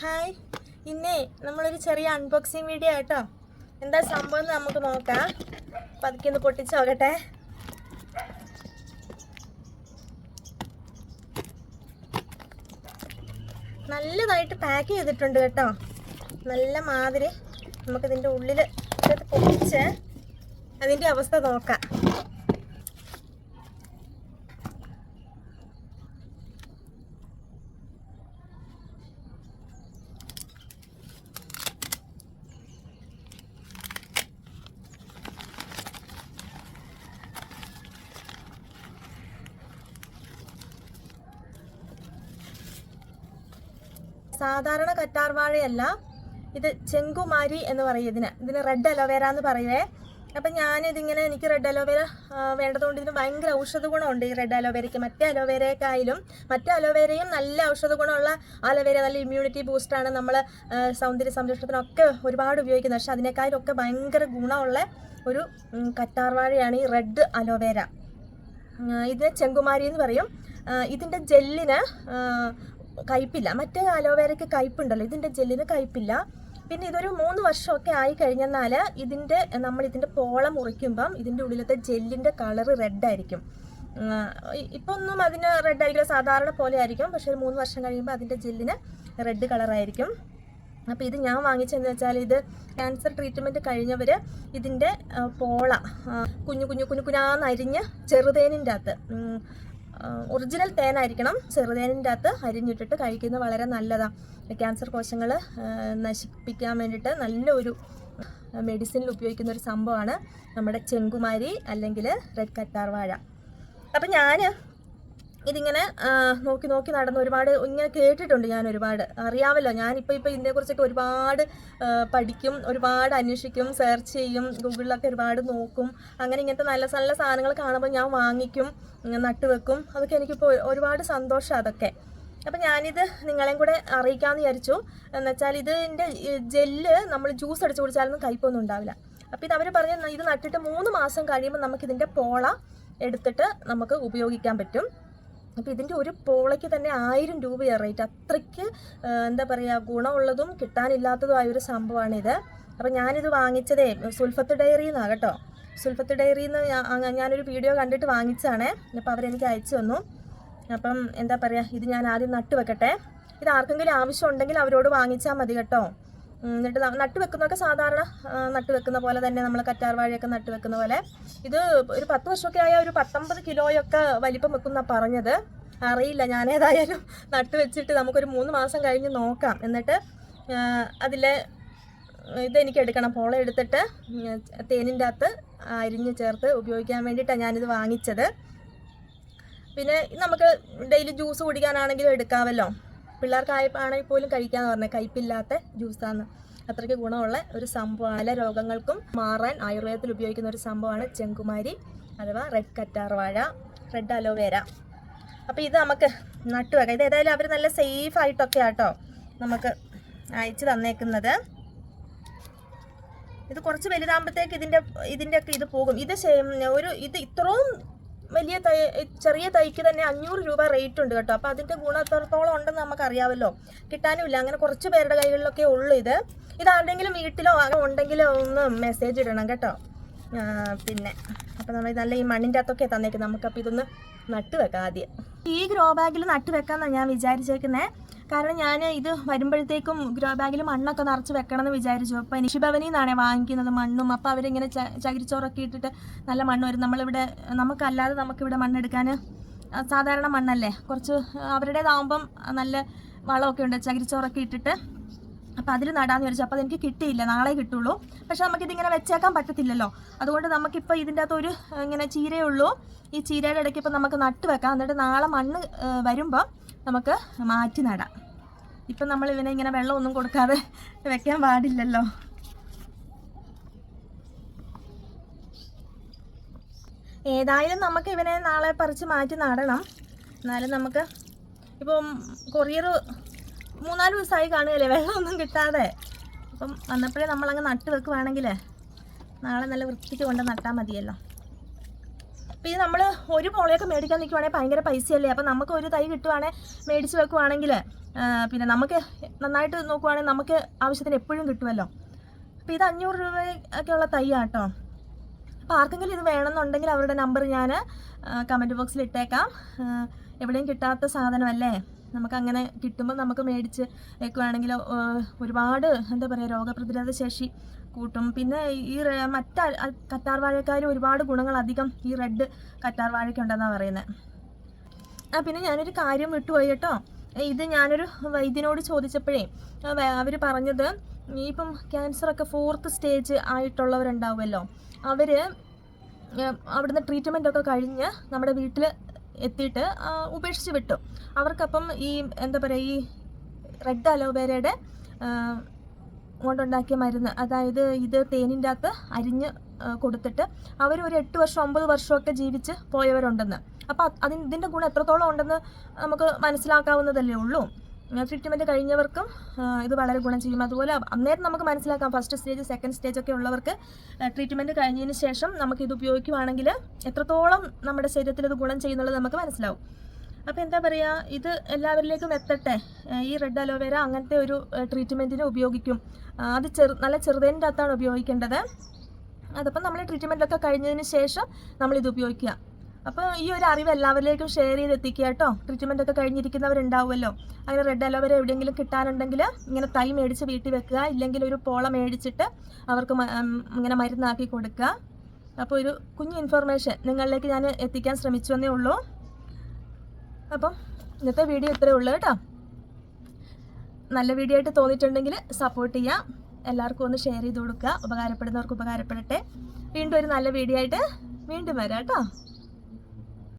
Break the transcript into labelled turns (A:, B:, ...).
A: Hi. ഇന്നേ നമ്മളൊരു ചെറിയ അൺബോക്സിങ് വീഡിയോ കേട്ടോ എന്താ സംഭവം എന്ന് നമുക്ക് നോക്കാം. പതുക്കെ ഒന്ന് പൊട്ടിച്ച് നോക്കട്ടെ നല്ലതായിട്ട് പാക്ക് ചെയ്തിട്ടുണ്ട് കേട്ടോ. നല്ല മാതിരി നമുക്കിതിന്റെ ഉള്ളിൽ പൊട്ടിച്ച് അതിന്റെ അവസ്ഥ നോക്കാം. സാധാരണ കറ്റാർവാഴയല്ല ഇത് ചെങ്കുമാരി എന്ന് പറയും ഇതിന്. ഇതിന് റെഡ് അലോവേര എന്ന് പറയുവേ. അപ്പം ഞാനിതിങ്ങനെ എനിക്ക് റെഡ് അലോവേര വേണ്ടതുകൊണ്ട് ഇതിന് ഭയങ്കര ഔഷധ ഗുണമുണ്ട് ഈ റെഡ് അലോവേരയ്ക്ക് മറ്റേ അലോവേരയൊക്കെയായാലും മറ്റേ അലോവേരയും നല്ല ഔഷധ ഗുണമുള്ള അലോവേര നല്ല ഇമ്മ്യൂണിറ്റി ബൂസ്റ്റാണ് നമ്മൾ സൗന്ദര്യ സംരക്ഷണത്തിനൊക്കെ ഒരുപാട് ഉപയോഗിക്കുന്നത്. പക്ഷെ അതിനേക്കാളൊക്കെ ഭയങ്കര ഗുണമുള്ള ഒരു കറ്റാർവാഴയാണ് ഈ റെഡ് അലോവേര ഇതിന് ഇത് ചെങ്കുമാരി എന്ന് പറയും. ഇതിന്റെ ജെല്ലിന് കയ്പില്ല. മറ്റേ അലോവേരയ്ക്ക് കയ്പുണ്ടല്ലോ. ഇതിന്റെ ജെല്ലിന് കയ്പില്ല. പിന്നെ ഇതൊരു മൂന്ന് വർഷമൊക്കെ ആയി കഴിഞ്ഞെന്നാൽ ഇതിന്റെ നമ്മൾ ഇതിന്റെ പോള മുറിക്കുമ്പം ഇതിന്റെ ഉള്ളിലത്തെ ജെല്ലിന്റെ കളറ് റെഡായിരിക്കും ഇപ്പം ഒന്നും അതിന് റെഡ് ആയിരിക്കില്ല സാധാരണ പോലെ ആയിരിക്കും. പക്ഷേ മൂന്ന് വർഷം കഴിയുമ്പോൾ അതിന്റെ ജെല്ലിന് റെഡ് കളറായിരിക്കും അപ്പോൾ ഇത് ഞാൻ വാങ്ങിച്ചതെന്ന് വെച്ചാൽ ഇത് ക്യാൻസർ ട്രീറ്റ്മെന്റ് കഴിഞ്ഞവർ ഇതിന്റെ പോള കുഞ്ഞു കുഞ്ഞു കുഞ്ഞു കുഞ്ഞാന്ന് അരിഞ്ഞ് ചെറുതേനിന്റെ അകത്ത് ഒറിജിനൽ തേനായിരിക്കണം. ചെറുതേനിന്റെ അകത്ത് അരിഞ്ഞിട്ടിട്ട് കഴിക്കുന്നത് വളരെ നല്ലതാണ് ക്യാൻസർ കോശങ്ങൾ നശിപ്പിക്കാൻ വേണ്ടിയിട്ട് നല്ലൊരു മെഡിസിനിൽ ഉപയോഗിക്കുന്ന ഒരു സംഭവമാണ് നമ്മുടെ ചെങ്കുമാരി അല്ലെങ്കിൽ റെഡ് കറ്റാർ വാഴ അപ്പം ഞാൻ ഇതിങ്ങനെ നോക്കി നോക്കി നടന്ന് ഒരുപാട് ഇങ്ങനെ കേട്ടിട്ടുണ്ട് ഞാൻ ഒരുപാട്. അറിയാമല്ലോ ഞാനിപ്പോൾ ഇപ്പോൾ ഇതിനെക്കുറിച്ചൊക്കെ ഒരുപാട് പഠിക്കും ഒരുപാട് അന്വേഷിക്കും സെർച്ച് ചെയ്യും ഗൂഗിളിലൊക്കെ ഒരുപാട് നോക്കും. അങ്ങനെ ഇങ്ങനത്തെ നല്ല നല്ല സാധനങ്ങൾ കാണുമ്പോൾ ഞാൻ വാങ്ങിക്കും നട്ടുവെക്കും അതൊക്കെ എനിക്കിപ്പോൾ ഒരുപാട് സന്തോഷം അതൊക്കെ. അപ്പം ഞാനിത് നിങ്ങളെയും കൂടെ അറിയിക്കാമെന്ന് വിചാരിച്ചു. എന്നുവെച്ചാൽ ഇതിന്റെ ജെല്ല് നമ്മൾ ജ്യൂസ് അടിച്ചു കുടിച്ചാലൊന്നും കയ്പൊന്നും ഉണ്ടാവില്ല. അപ്പോൾ ഇത് അവർ പറഞ്ഞ ഇത് നട്ടിട്ട് മൂന്ന് മാസം കഴിയുമ്പോൾ നമുക്കിതിന്റെ പോള എടുത്തിട്ട് നമുക്ക് ഉപയോഗിക്കാൻ പറ്റും. അപ്പോൾ ഇതിന്റെ ഒരു പോളയ്ക്ക് തന്നെ ആയിരം രൂപയാണ് റേറ്റ്. അത്രയ്ക്ക് എന്താ പറയുക ഗുണമുള്ളതും കിട്ടാനില്ലാത്തതുമായ ഒരു സംഭവമാണിത് അപ്പോൾ ഞാനിത് വാങ്ങിച്ചതേ സുൽഫത്ത് ഡയറിയിൽ നിന്നാണ് കേട്ടോ. സുൽഫത്ത് ഡയറിയിൽ നിന്ന് ഞാനൊരു വീഡിയോ കണ്ടിട്ട് വാങ്ങിച്ചതാണേ. അപ്പോൾ അവരെനിക്ക് അയച്ചു തന്നു. അപ്പം എന്താ പറയുക ഇത് ഞാൻ ആദ്യം നട്ട് വെക്കട്ടെ ഇത് ആർക്കെങ്കിലും ആവശ്യമുണ്ടെങ്കിൽ അവരോട് വാങ്ങിച്ചാൽ മതി കേട്ടോ. എന്നിട്ട് നട്ട് വെക്കുന്നതൊക്കെ സാധാരണ നട്ട് വെക്കുന്ന പോലെ തന്നെ നമ്മൾ കറ്റാർ വാഴയൊക്കെ നട്ട് വെക്കുന്ന പോലെ. ഇത് ഒരു പത്ത് വർഷമൊക്കെ ആയ ഒരു പത്തൊമ്പത് കിലോയൊക്കെ വലിപ്പം വെക്കുന്ന പറഞ്ഞത്. അറിയില്ല ഞാനേതായാലും നട്ട് വെച്ചിട്ട് നമുക്കൊരു മൂന്ന് മാസം കഴിഞ്ഞ് നോക്കാം. എന്നിട്ട് അതിലെ ഇതെനിക്ക് എടുക്കണം. പോള എടുത്തിട്ട് തേനിന്റെ അകത്ത് അരിഞ്ഞ് ചേർത്ത് ഉപയോഗിക്കാൻ വേണ്ടിയിട്ടാണ് ഞാനിത് വാങ്ങിച്ചത്. പിന്നെ നമുക്ക് ഡെയിലി ജ്യൂസ് കുടിക്കാനാണെങ്കിലും എടുക്കാമല്ലോ പിള്ളേർക്കായപ്പാണെങ്കിൽ പോലും കഴിക്കാന്ന് പറഞ്ഞത് കയ്പില്ലാത്ത ജ്യൂസാണ് അത്രയ്ക്ക് ഗുണമുള്ള ഒരു സംഭവമാണ്. പല രോഗങ്ങൾക്കും മാറാൻ ആയുർവേദത്തിൽ ഉപയോഗിക്കുന്ന ഒരു സംഭവമാണ് ചെങ്കുമാരി അഥവാ റെഡ് കറ്റാർ വാഴ റെഡ് അലോവേര അപ്പോൾ ഇത് നമുക്ക് നട്ടുവെക്കാം ഇത് ഏതായാലും അവർ നല്ല സേഫ് ആയിട്ടൊക്കെ ആട്ടോ നമുക്ക് അയച്ചു തന്നേക്കുന്നത്. ഇത് കുറച്ച് വലുതാകുമ്പോഴത്തേക്ക് ഇതിന്റെ ഇതിന്റെയൊക്കെ ഇത് പോകും. ഇത് ഒരു ഇത് ഇത്രയും വലിയ ചെറിയ തൈക്ക് തന്നെ അഞ്ഞൂറ് രൂപ റേറ്റ് ഉണ്ട് കേട്ടോ. അപ്പോൾ അതിന്റെ ഗുണം എത്രത്തോളം ഉണ്ടെന്ന് നമുക്കറിയാമല്ലോ. കിട്ടാനുമില്ല. അങ്ങനെ കുറച്ച് പേരുടെ കൈകളിലൊക്കെ ഉള്ളൂ ഇത്. ഇത് ആരുടെങ്കിലും വീട്ടിലോ അങ്ങനെ ഉണ്ടെങ്കിലോ ഒന്ന് മെസ്സേജ് ഇടണം കേട്ടോ. പിന്നെ. അപ്പോൾ നമ്മൾ നല്ല ഈ മണ്ണിന്റെ അകത്തൊക്കെ തന്നേക്കും. നമുക്കപ്പോൾ ഇതൊന്ന് നട്ട് വെക്കാം ആദ്യം. ഈ ഗ്രോ ബാഗിൽ നട്ട് വെക്കാമെന്നാണ് ഞാൻ വിചാരിച്ചേക്കുന്നത് കാരണം ഞാൻ ഇത് വരുമ്പോഴത്തേക്കും ഗ്രോ ബാഗിൽ മണ്ണൊക്കെ നിറച്ച് വെക്കണം എന്ന് വിചാരിച്ചു. അപ്പോൾ എനിക്ക് ഭവനിൽ നിന്നാണ് വാങ്ങിക്കുന്നത് മണ്ണും. അപ്പോൾ അവരിങ്ങനെ ച- ചകിരിച്ചോറൊക്കെ ഇട്ടിട്ട് നല്ല മണ്ണ് വരും. നമ്മളിവിടെ നമുക്കല്ലാതെ നമുക്കിവിടെ മണ്ണെടുക്കാൻ സാധാരണ മണ്ണല്ലേ? കുറച്ച് അവരുടേതാവുമ്പം നല്ല വളമൊക്കെ ഉണ്ട്. ചകിരിച്ചോറൊക്കെ ഇട്ടിട്ട് അപ്പോൾ അതിൽ നടാന്ന് വിചാരിച്ചു. അപ്പോൾ അതെനിക്ക് കിട്ടിയില്ല. നാളെ കിട്ടുള്ളൂ. പക്ഷെ നമുക്കിതിങ്ങനെ വെച്ചേക്കാൻ പറ്റത്തില്ലല്ലോ. അതുകൊണ്ട് നമുക്കിപ്പോൾ ഇതിന്റെ അകത്ത് ഒരു ഇങ്ങനെ ചീരയുള്ളൂ. ഈ ചീരയുടെ ഇടയ്ക്ക് ഇപ്പം നമുക്ക് നട്ട് വെക്കാം. എന്നിട്ട് നാളെ മണ്ണ് വരുമ്പോൾ നമുക്ക് മാറ്റി നടാം. ഇപ്പം നമ്മൾ ഇവനെ ഇങ്ങനെ വെള്ളമൊന്നും കൊടുക്കാതെ വെക്കാൻ പാടില്ലല്ലോ. ഏതായാലും നമുക്ക് ഇവനെ നാളെ പറിച്ച് മാറ്റി നടണം. എന്നാലും നമുക്ക് ഇപ്പം കൊറിയർ മൂന്നാൽ ദിവസമായി കാണുകയല്ലേ? വെള്ളമൊന്നും കിട്ടാതെ. അപ്പം വന്നപ്പോഴേ നമ്മളങ്ങ് നട്ട് വെക്കുവാണെങ്കിൽ നാളെ നല്ല വൃത്തിക്ക് കൊണ്ട് നട്ടാൽ മതിയല്ലോ. അപ്പോൾ ഇത് നമ്മൾ ഒരു പോളയൊക്കെ മേടിക്കാൻ നിൽക്കുവാണെങ്കിൽ ഭയങ്കര പൈസയല്ലേ? അപ്പം നമുക്ക് ഒരു തൈ കിട്ടുവാണെങ്കിൽ മേടിച്ച് വെക്കുവാണെങ്കിൽ പിന്നെ നമുക്ക് നന്നായിട്ട് നോക്കുവാണെങ്കിൽ നമുക്ക് ആവശ്യത്തിന് എപ്പോഴും കിട്ടുമല്ലോ അപ്പോൾ ഇത് അഞ്ഞൂറ് രൂപയൊക്കെ ഉള്ള തൈയാട്ടോ അപ്പോൾ ആർക്കെങ്കിലും ഇത് വേണമെന്നുണ്ടെങ്കിൽ അവരുടെ നമ്പർ ഞാൻ കമന്റ് ബോക്സിൽ ഇട്ടേക്കാം. എവിടെയും കിട്ടാത്ത സാധനമല്ലേ? നമുക്കങ്ങനെ കിട്ടുമ്പോൾ നമുക്ക് മേടിച്ച് വെക്കുവാണെങ്കിൽ ഒരുപാട് എന്താ പറയുക രോഗപ്രതിരോധ ശേഷി കൂട്ടും. പിന്നെ ഈ മറ്റ കറ്റാർ വാഴക്കാരും ഒരുപാട് ഗുണങ്ങൾ അധികം ഈ റെഡ് കറ്റാർ വാഴയ്ക്കുണ്ടെന്നാണ് പറയുന്നത് ആ പിന്നെ ഞാനൊരു കാര്യം വിട്ടുപോയി കേട്ടോ. ഇത് ഞാനൊരു വൈദ്യനോട് ചോദിച്ചപ്പോഴേ അവർ പറഞ്ഞത് ഇപ്പം ക്യാൻസറൊക്കെ ഫോർത്ത് സ്റ്റേജ് ആയിട്ടുള്ളവരുണ്ടാവുമല്ലോ. അവർ അവിടുന്ന് ട്രീറ്റ്മെന്റ് ഒക്കെ കഴിഞ്ഞ് നമ്മുടെ വീട്ടിൽ എത്തിയിട്ട് ഉപേക്ഷിച്ച് വിട്ടു. അവർക്കപ്പം ഈ എന്താ പറയുക ഈ റെഡ് അലോവേരയുടെ കൊണ്ടുണ്ടാക്കിയ മരുന്ന് അതായത് ഇത് തേനിന്റെ അകത്ത് അരിഞ്ഞ് കൊടുത്തിട്ട് അവർ ഒരു എട്ട് വർഷം ഒമ്പത് വർഷമൊക്കെ ജീവിച്ച് പോയവരുണ്ടെന്ന്. അപ്പോൾ അതിന് ഇതിന്റെ ഗുണം എത്രത്തോളം ഉണ്ടെന്ന് നമുക്ക് മനസ്സിലാക്കാവുന്നതല്ലേ ഉള്ളൂ. ട്രീറ്റ്മെന്റ് കഴിഞ്ഞവർക്കും ഇത് വളരെ ഗുണം ചെയ്യും. അതുപോലെ അന്നേരം നമുക്ക് മനസ്സിലാക്കാം ഫസ്റ്റ് സ്റ്റേജ് സെക്കൻഡ് സ്റ്റേജ് ഒക്കെ ഉള്ളവർക്ക് ട്രീറ്റ്മെന്റ് കഴിഞ്ഞതിന് ശേഷം നമുക്ക് ഇത് ഉപയോഗിക്കുവാണെങ്കിൽ എത്രത്തോളം നമ്മുടെ ശരീരത്തിൽ ഇത് ഗുണം ചെയ്യുന്നുള്ളത് നമുക്ക് മനസ്സിലാവും. അപ്പോൾ എന്താ പറയുക ഇത് എല്ലാവരിലേക്കും എത്തട്ടെ. ഈ റെഡ് അലോവേര അങ്ങനത്തെ ഒരു ട്രീറ്റ്മെന്റിന് ഉപയോഗിക്കും. അത് ചെറു നല്ല ചെറുതേന്റെ അകത്താണ് ഉപയോഗിക്കേണ്ടത്. അതപ്പം നമ്മൾ ട്രീറ്റ്മെന്റൊക്കെ കഴിഞ്ഞതിന് ശേഷം നമ്മളിത് ഉപയോഗിക്കുക. അപ്പോൾ ഈ ഒരു അറിവ് എല്ലാവരിലേക്കും ഷെയർ ചെയ്ത് എത്തിക്കുക കേട്ടോ. ട്രീറ്റ്മെന്റ് ഒക്കെ കഴിഞ്ഞിരിക്കുന്നവരുണ്ടാവുമല്ലോ. അങ്ങനെ റെഡ് അലോവേര എവിടെയെങ്കിലും കിട്ടാനുണ്ടെങ്കിൽ ഇങ്ങനെ തൈ മേടിച്ച് വീട്ടിൽ വെക്കുക. ഇല്ലെങ്കിൽ ഒരു പോള മേടിച്ചിട്ട് അവർക്ക് ഇങ്ങനെ മരുന്നാക്കി കൊടുക്കുക. അപ്പോൾ ഒരു കുഞ്ഞു ഇൻഫർമേഷൻ നിങ്ങളിലേക്ക് ഞാൻ എത്തിക്കാൻ ശ്രമിച്ചു എന്നേ ഉള്ളൂ. അപ്പം ഇന്നത്തെ വീഡിയോ ഇത്രയേ ഉള്ളൂ കേട്ടോ. നല്ല വീഡിയോ ആയിട്ട് തോന്നിയിട്ടുണ്ടെങ്കിൽ സപ്പോർട്ട് ചെയ്യാം എല്ലാവർക്കും ഒന്ന് ഷെയർ ചെയ്ത് കൊടുക്കുക. ഉപകാരപ്പെടുന്നവർക്ക് ഉപകാരപ്പെടട്ടെ. വീണ്ടും ഒരു നല്ല വീഡിയോ ആയിട്ട് വീണ്ടും വരാം കേട്ടോ.